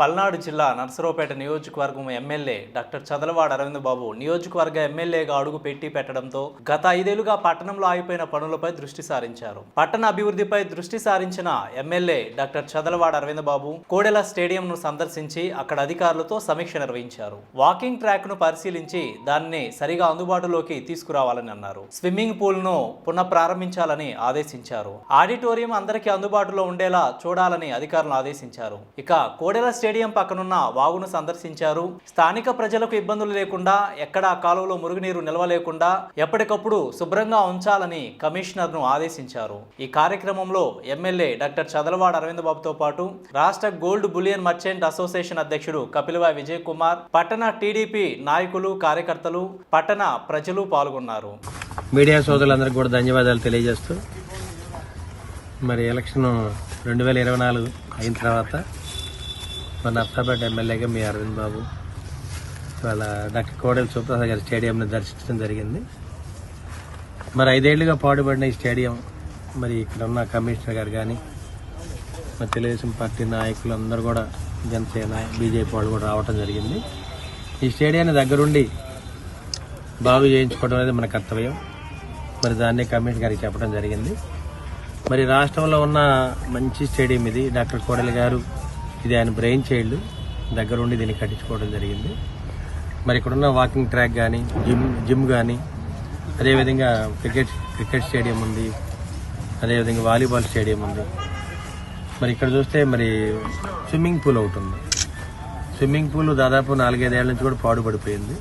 పల్నాడు జిల్లా నర్సరావుపేట నియోజకవర్గం MLA doctor Chadalavada Aravind Babu నియోజకవర్గ ఎమ్మెల్యేగా అడుగు పెట్టి పెట్టడంతో గత ఐదేళ్ళుగా పట్టణంలో ఆగిపోయిన పనులపై దృష్టి సారించారు. పట్టణ అభివృద్ధిపై దృష్టి సారించిన ఎమ్మెల్యే డాక్టర్ చదలవాడ అరవింద్ బాబు కోడెల స్టేడియంను సందర్శించి అక్కడ అధికారులతో సమీక్ష నిర్వహించారు. వాకింగ్ ట్రాక్ను పరిశీలించి దాన్ని సరిగా అందుబాటులోకి తీసుకురావాలని అన్నారు. స్విమ్మింగ్ పూల్ను పునః ప్రారంభించాలని ఆదేశించారు. ఆడిటోరియం అందరికీ అందుబాటులో ఉండేలా చూడాలని అధికారులను ఆదేశించారు. ఇక కోడెల స్టేడియం పక్కనున్న వాగును సందర్శించారు. స్థానిక ప్రజలకు ఇబ్బందులు లేకుండా ఎక్కడా కాలువలో మురుగునీరు నిల్వ లేకుండా ఎప్పటికప్పుడు శుభ్రంగా ఉంచాలని కమిషనర్ను ఆదేశించారు. ఈ కార్యక్రమంలో ఎమ్మెల్యే డాక్టర్ చదలవాడ అరవింద్ బాబుతో పాటు రాష్ట్ర గోల్డ్ బులియన్ మర్చెంట్ అసోసియేషన్ అధ్యక్షుడు కపిలవాయి విజయ్ కుమార్ పట్టణ టీడీపీ నాయకులు కార్యకర్తలు పట్టణ ప్రజలు పాల్గొన్నారు. మీడియా సోదరులందరికీ కూడా ధన్యవాదాలు తెలియజేస్తూ మరి ఎలక్షన్ రెండు వేల ఇరవై నాలుగు అయిన తర్వాత మన నర్సాపేట ఎమ్మెల్యేగా మీ అరవింద్ బాబు వాళ్ళ డాక్టర్ కోడెల సుప్రసాద్ గారి స్టేడియంని దర్శించడం జరిగింది. మరి ఐదేళ్ళుగా పాడుపడిన ఈ స్టేడియం మరి ఇక్కడ ఉన్న కమిషనర్ గారు కానీ మరి తెలుగుదేశం పార్టీ నాయకులు అందరూ కూడా జనసేన బీజేపీ వాళ్ళు కూడా రావటం జరిగింది. ఈ స్టేడియాన్ని దగ్గరుండి బాగు చేయించుకోవడం అనేది మన కర్తవ్యం. మరి దాన్ని కమిషన్ గారికి చెప్పడం జరిగింది. మరి రాష్ట్రంలో ఉన్న మంచి స్టేడియం ఇది. డాక్టర్ కోడలి గారు ఇది ఆయన బ్రెయిన్ చైల్డ్ దగ్గరుండి దీన్ని కట్టించుకోవడం జరిగింది. మరి ఇక్కడున్న వాకింగ్ ట్రాక్ కానీ జిమ్ జిమ్ కానీ అదేవిధంగా క్రికెట్ క్రికెట్ స్టేడియం ఉంది. అదేవిధంగా వాలీబాల్ స్టేడియం ఉంది. మరి ఇక్కడ చూస్తే మరి స్విమ్మింగ్ పూల్ ఒకటి ఉంది. స్విమ్మింగ్ పూల్ దాదాపు నాలుగైదేళ్ళ నుంచి కూడా పాడుపడిపోయింది.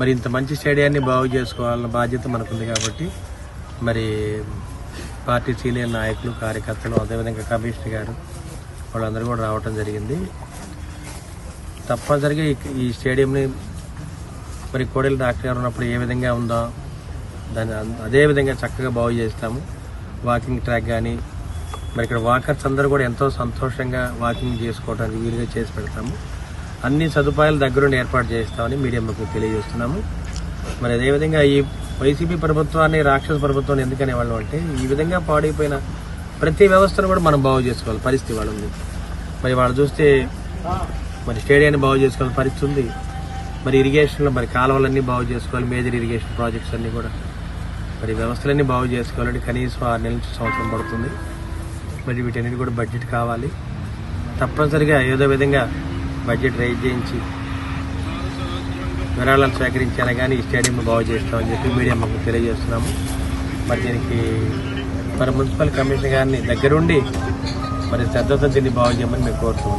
మరి ఇంత మంచి స్టేడియాన్ని బాగు చేసుకోవాలన్న బాధ్యత మనకుంది కాబట్టి మరి పార్టీ సీనియర్ నాయకులు కార్యకర్తలు అదేవిధంగా కమిషనర్ గారు వాళ్ళందరూ కూడా రావటం జరిగింది. తప్పనిసరిగా ఈ- స్టేడియంని మరి కోడెల డాక్టర్ గారు ఉన్నప్పుడు ఏ విధంగా ఉందో దాన్ని అన్- అదే విధంగా చక్కగా బాగు చేస్తాము. వాకింగ్ ట్రాక్ కానీ మరి ఇక్కడ వాకర్స్ అందరూ కూడా ఎంతో సంతోషంగా వాకింగ్ చేసుకోవడానికి వీలుగా చేసి పెడతాము. అన్ని సదుపాయాలు దగ్గరుండి ఏర్పాటు చేస్తామని మీడియా మీకు తెలియజేస్తున్నాము. మరి అదేవిధంగా ఈ వైసీపీ ప్రభుత్వాన్ని రాక్షస ప్రభుత్వాన్ని ఎందుకనేవాళ్ళు అంటే ఈ విధంగా పాడైపోయిన ప్రతి వ్యవస్థను కూడా మనం బాగు చేసుకోవాలి పరిస్థితి వాళ్ళు ఉంది. మరి వాళ్ళు చూస్తే మరి స్టేడియాన్ని బాగు చేసుకోవాలి పరిస్థితి ఉంది. మరి ఇరిగేషన్లో మరి కాలువలన్నీ బాగు చేసుకోవాలి మేజర్ ఇరిగేషన్ ప్రాజెక్ట్స్ అన్నీ కూడా. మరి వ్యవస్థలన్నీ బాగు చేసుకోవాలంటే కనీసం ఆరు నెలల నుంచి సంవత్సరం పడుతుంది. మరి వీటన్నిటి కూడా బడ్జెట్ కావాలి. తప్పనిసరిగా ఏదో విధంగా బడ్జెట్ రైజ్ చేయించి విరాళాలు సేకరించారా కానీ ఈ స్టేడియం బాగు చేస్తామని చెప్పి మీడియా మాకు తెలియజేస్తున్నాము. మరి దీనికి మరి మున్సిపల్ కమిషనర్ గారిని దగ్గరుండి మరి శ్రద్ధతో దీన్ని బాగు చేయమని మేము కోరుతూ